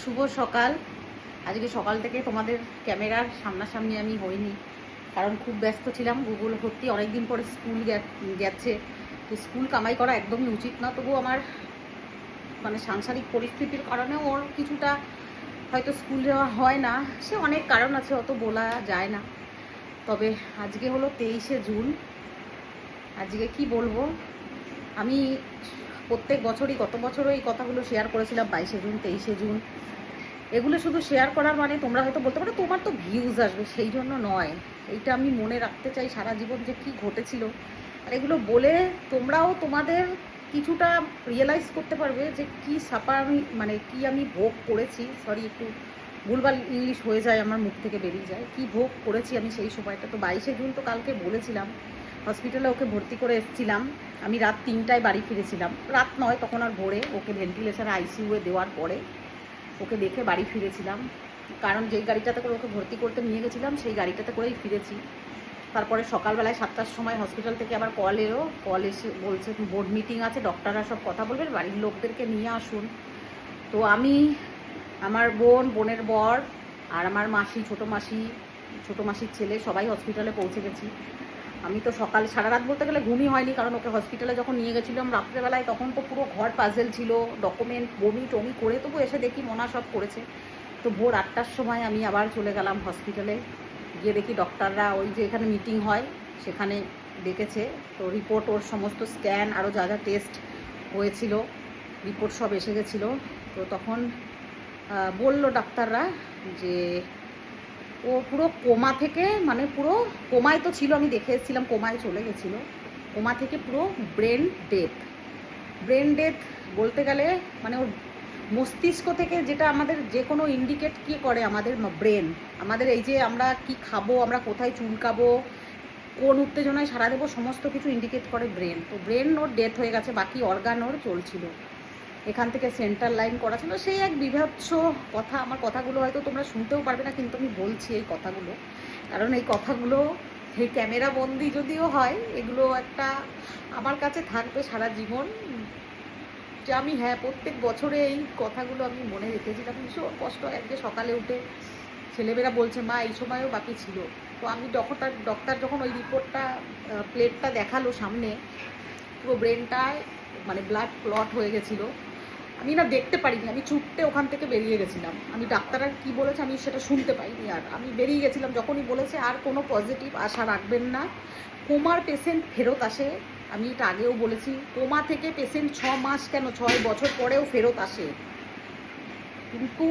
শুভ সকাল। আজকে সকাল থেকে তোমাদের ক্যামেরার সামনাসামনি আমি হইনি, কারণ খুব ব্যস্ত ছিলাম। গুগল ভর্তি অনেকদিন পরে স্কুল গেছে। তো স্কুল কামাই করা একদমই উচিত না। তবু আমার মানে সাংসারিক পরিস্থিতির কারণে ওর কিছুটা হয়তো স্কুল যাওয়া হয় না। সে অনেক কারণ আছে, অত বলা যায় না। তবে আজকে হলো তেইশে জুন। আজকে কি বলব? আমি প্রত্যেক বছরই, গত বছরও এই কথাগুলো শেয়ার করেছিলাম, বাইশে জুন, তেইশে জুন। এগুলো শুধু শেয়ার করার মানে তোমরা হয়তো বলতে পারো, তোমার তো ভিউজ আসবে, সেই জন্য নয়। এইটা আমি মনে রাখতে চাই সারা জীবন যে কি ঘটেছিল। আর এগুলো বলে তোমরাও তোমাদের কিছুটা রিয়েলাইজ করতে পারবে যে কি সাপার আমি মানে কি আমি ভোগ করেছি। সরি একটু ভুলভাল ইংলিশ হয়ে যায়, আমার মুখ থেকে বেরিয়ে যায়। কি ভোগ করেছি আমি সেই সময়টা? তো বাইশে জুন তো কালকে বলেছিলাম। হসপিটালে ওকে ভর্তি করে এসেছিলাম। আমি রাত তিনটায় বাড়ি ফিরেছিলাম। রাত নয়, তখন আর ভোরে ওকে ভেন্টিলেশনে আইসিইউয়ে দেওয়ার পরে ওকে দেখে বাড়ি ফিরেছিলাম। কারণ যেই গাড়িটাতে করে ওকে ভর্তি করতে নিয়ে গেছিলাম, সেই গাড়িটাতে করেই ফিরেছি। তারপরে সকালবেলায় সাতটার সময় হসপিটাল থেকে আবার কল এলো। কল এসে বলছে, বোর্ড মিটিং আছে ডক্টররা সব কথা বলবেন বাড়ির লোকদেরকে নিয়ে আসুন। তো আমি, আমার বোন, বোনের বর আর আমার মাসি, ছোটো মাসি, ছোটো মাসির ছেলে সবাই হসপিটালে পৌঁছে গেছি। আমি তো সকাল, সারা রাত বলতে গেলে ঘুমই হয়নি, কারণ ওকে হসপিটালে যখন নিয়ে গেছিলাম রাত্রেবেলায়, তখন তো পুরো ঘর পাজেল ছিল ডকুমেন্ট বমি টমি করে তবু এসে দেখি মোনা সব করেছে। তো ভোর আটটার সময় আমি আবার চলে গেলাম হসপিটালে গিয়ে দেখি ডক্টররা ওই যে এখানে মিটিং হয়, সেখানে ডেকেছে। তো রিপোর্ট ওর সমস্ত স্ক্যান আরও যা যা টেস্ট হয়েছিল রিপোর্ট সব এসে গেছিল। তো তখন বলল ডাক্তাররা যে ও পুরো কোমা থেকে মানে পুরো কোমায় তো ছিল, আমি দেখে এসেছিলাম, কোমায় চলে গেছিল। কোমা থেকে পুরো ব্রেন ডেথ। ব্রেন ডেথ বলতে গেলে মানে ওর মস্তিষ্ক থেকে যেটা আমাদের যে কোনো ইন্ডিকেট কি করে আমাদের ব্রেন আমাদের এই যে আমরা কি খাব, আমরা কোথায় চুলকাবো, কোন উত্তেজনায় সারা দেবো, সমস্ত কিছু ইন্ডিকেট করে ব্রেন তো ব্রেন ওর ডেথ হয়ে গেছে, বাকি অর্গান ওর চলছিল। এখান থেকে সেন্টার লাইন করা ছিল। সেই এক বিভৎস কথা, আমার কথাগুলো হয়তো তোমরা শুনতেও পারবে না, কিন্তু আমি বলছি এই কথাগুলো। কারণ এই কথাগুলো, এই ক্যামেরা বন্দি যদিও হয়, এগুলো একটা আমার কাছে থাকবে সারা জীবন। যে আমি হ্যাঁ প্রত্যেক বছরে এই কথাগুলো আমি মনে রেখেছিলাম। ভীষণ কষ্ট আজকে সকালে উঠে ছেলেমেয়েরা বলছে, মা, এই সময়ও বাকি ছিল। তো আমি ডক্টর ডক্টর যখন ওই রিপোর্টটা প্লেটটা দেখাল সামনে, পুরো ব্রেনটায় মানে ব্লাড ক্লট হয়ে গেছিল। আমি না দেখতে পারিনি, আমি ছুটতে ওখান থেকে বেরিয়ে গেছিলাম। আমি ডাক্তাররা কি বলেছে আমি সেটা শুনতে পাইনি আর। আমি বেরিয়ে গেছিলাম, যখনই বলেছে আর কোনো পজিটিভ আশা রাখবেন না। কোমার পেশেন্ট ফেরত আসে, আমি এটা আগেও বলেছি কোমা থেকে পেশেন্ট ছ মাস কেন, ছয় বছর পরেও ফেরত আসে। কিন্তু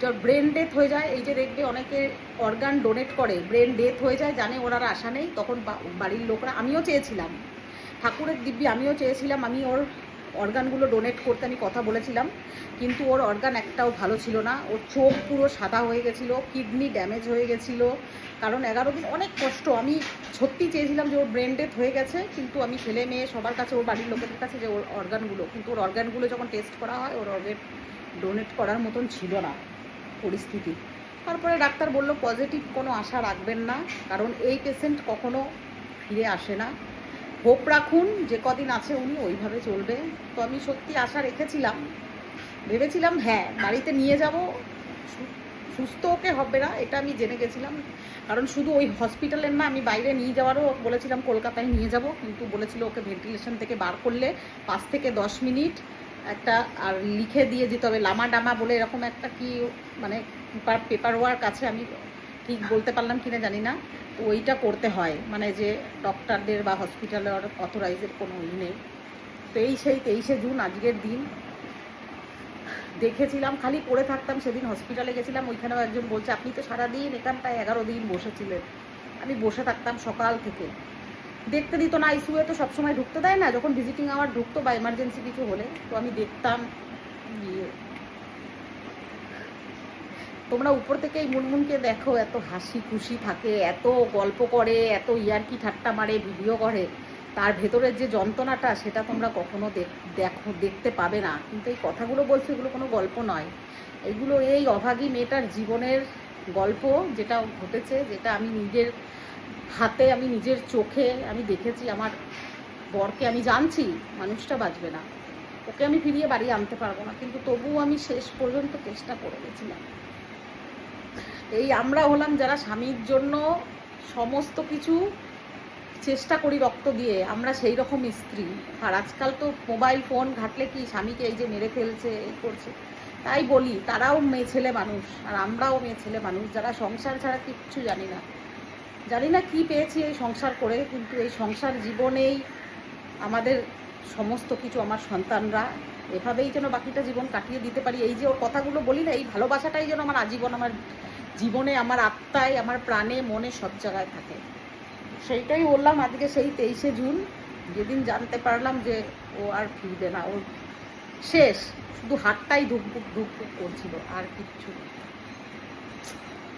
যার ব্রেন ডেথ হয়ে যায়, এই যে দেখবে অনেকে অর্গান ডোনেট করে ব্রেন ডেথ হয়ে যায়, জানে ওনার আশা নেই, তখন বাড়ির লোকরা, আমিও চেয়েছিলাম। ঠাকুরের দিব্যি, আমিও চেয়েছিলাম, আমি ওর অর্গানগুলো ডোনেট করতে আমি কথা বলেছিলাম, কিন্তু ওর অর্গান একটাও ভালো ছিল না। ওর চোখ পুরো সাদা হয়ে গেছিল, কিডনি ড্যামেজ হয়ে গেছিল, কারণ এগারো দিন অনেক কষ্ট। আমি সত্যি চেয়েছিলাম যে ওর ব্রেন ডেথ হয়ে গেছে, কিন্তু আমি ছেলে মেয়ে, সবার কাছে, ওর বাড়ির লোকেদের কাছে যে ওর অর্গানগুলো, কিন্তু ওর অর্গানগুলো যখন টেস্ট করা হয়, ওর অর্গান ডোনেট করার মতন ছিল না পরিস্থিতি। তারপরে ডাক্তার বলল পজিটিভ কোনো আশা রাখবেন না, কারণ এই পেশেন্ট কখনো ফিরে আসে না। হোপ রাখুন, যে কদিন আছে উনি, ওইভাবে চলবে। তো আমি সত্যি আশা রেখেছিলাম। ভেবেছিলাম হ্যাঁ বাড়িতে নিয়ে যাব। সুস্থ ওকে হবে না, এটা আমি জেনে গেছিলাম। কারণ শুধু ওই হসপিটালের না, আমি বাইরে নিয়ে যাওয়ারও বলেছিলাম, কলকাতায় নিয়ে যাব। কিন্তু বলেছিল ওকে ভেন্টিলেশন থেকে বার করলে পাঁচ থেকে দশ মিনিট। একটা, আর লিখে দিয়ে যেতে হবে লামা ডামা বলে এরকম একটা কি মানে পেপার ওয়ার্ক আছে, আমি ঠিক বলতে পারলাম কিনা জানি না। ওইটা করতে হয়। মানে যে ডক্টরদের বা হসপিটালের অথরাইজের কোনো ই নেই। তো এই সেই তেইশে জুন আজকের দিন দেখেছিলাম, খালি পড়ে থাকতাম সেদিন হসপিটালে গেছিলাম। ওইখানেও একজন বলছে, আপনি তো সারাদিন এখানটায় এগারো দিন বসেছিলেন। আমি বসে থাকতাম সকাল থেকে। দেখতে দিত না আইসিউয়ে তো সবসময় ঢুকতে দেয় না। যখন ভিজিটিং আওয়ার ঢুকতো বা এমার্জেন্সি কিছু হলে, তো আমি দেখতাম গিয়ে তোমরা উপর থেকে এই মুনমুনকে দেখো, এত হাসি খুশি থাকে, এত গল্প করে, এত ইয়ার্কি ঠাট্টা মারে, ভিডিও করে। তার ভেতরের যে যন্ত্রণাটা, সেটা তোমরা কখনো দেখ- দেখো, দেখতে পাবে না। কিন্তু এই কথাগুলো বলছে, এগুলো কোনো গল্প নয়। এগুলো এই অভাগী মেয়েটার জীবনের গল্প যেটা ঘটেছে, যেটা আমি নিজের হাতে, আমি নিজের চোখে আমি দেখেছি, আমার বরকে আমি জানছি, মানুষটা বাঁচবে না। ওকে আমি ফিরিয়ে বাড়ি আনতে পারব না। কিন্তু তবুও আমি শেষ পর্যন্ত চেষ্টা করে গেছিলাম। এই আমরা হলাম যারা স্বামীর জন্য সমস্ত কিছু চেষ্টা করি রক্ত দিয়ে, আমরা সেই রকম স্ত্রী। আর আজকাল তো মোবাইল ফোন ঘাটলে কি স্বামীকে এই যে মেরে ফেলছে এই করছে? তাই বলি, তারাও মেয়ে ছেলে মানুষ, আর আমরাও মেয়ে ছেলে মানুষ, যারা সংসার ছাড়া কিচ্ছু জানি না। জানি না কি পেয়েছি এই সংসার করে, কিন্তু এই সংসার জীবনেই আমাদের সমস্ত কিছু আমার সন্তানরা, এভাবেই যেন বাকিটা জীবন কাটিয়ে দিতে পারি। এই যে ওর কথাগুলো বলি না, এই ভালোবাসাটাই যেন আমার আজীবন আমার জীবনে আমার আত্মায়, আমার প্রাণে, মনে সব জায়গায় থাকে। সেইটাই বললাম আজকে সেই তেইশে জুন। যেদিন জানতে পারলাম যে ও আর ফিরবে না। ওর শেষ। শুধু হাতটাই ধুকপুক ধুকপুক করছিল, আর কিচ্ছু।